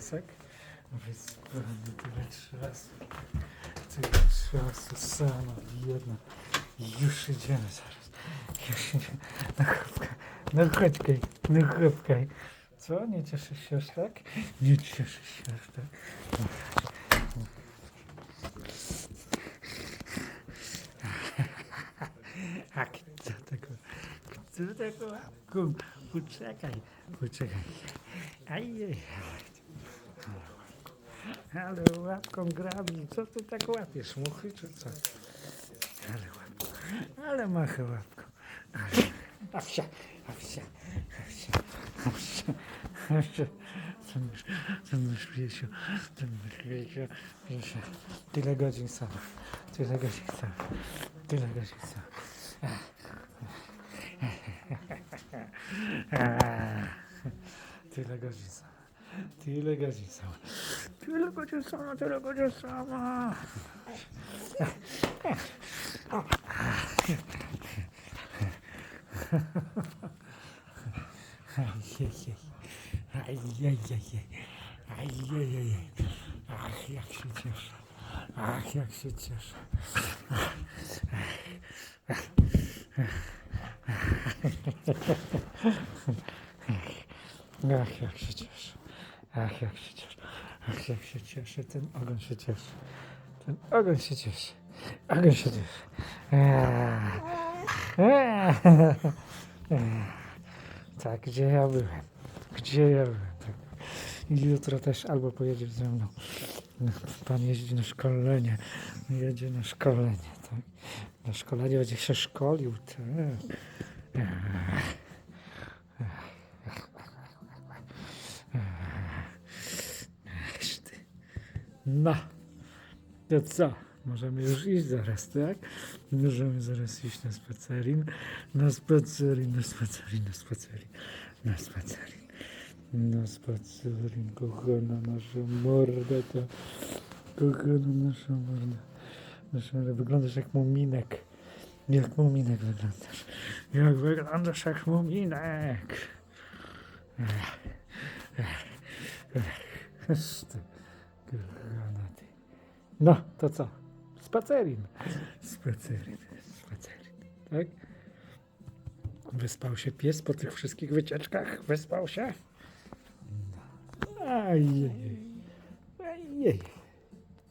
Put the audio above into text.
piesek. Wyspany tyle trzy razy. Tyle trzy razy sama jedna. Już idziemy zaraz. Już idziemy. No chłopka. No chodź, Kaj. No chłopka. Co? Nie cieszysz się aż tak? Nie cieszysz się aż tak. No. A kto tego? Kto tego? Poczekaj, poczekaj. Ajej. Ale łapką grabi. Co ty tak łapiesz? Muchy czy co? Ale łapką. Ale machę łapką. Ale... A wsia, a wsia, a wsia, a wsia, a. Co mysz, co mysz Wiesiu, co mysz Wiesiu, Wiesiu. Tyle godzin sama, tyle godzin sama, tyle godzin sama. Tyle godzin sama. Tyle godzin sama. Tyle godzin sama, tyle godzin. Ajejej. Ach, jak się cieszę. Ach, jak się cieszę. Ach, jak się cieszę. Ach, jak się cieszę. Ach, jak się cieszę. Ten ogon się cieszy. Ten ogon się cieszy. Ogon się cieszy. Eee. Eee. Tak, gdzie ja byłem? Gdzie ja byłem? Tak. Jutro też albo pojedziesz ze mną. Pan jeździ na szkolenie. Jedzie na szkolenie, tak? Na szkolenie będzie się szkolił, tak. Ech, ty. No, to co? Możemy już iść zaraz, tak? Możemy zaraz iść na spacerin, na spacerin, na spacerin, na spacerin, na spacerin, na spacerin, kochana nasza morda, to kochana nasza morda. Nasza morda. Wyglądasz jak muminek. Jak muminek wyglądasz. Jak wyglądasz jak muminek. Ech, ech, ech. No, to co? Spacerin. Spacerin, spacerin, tak? Wyspał się pies po tych wszystkich wycieczkach? Wyspał się? No. Ajej. Ajej.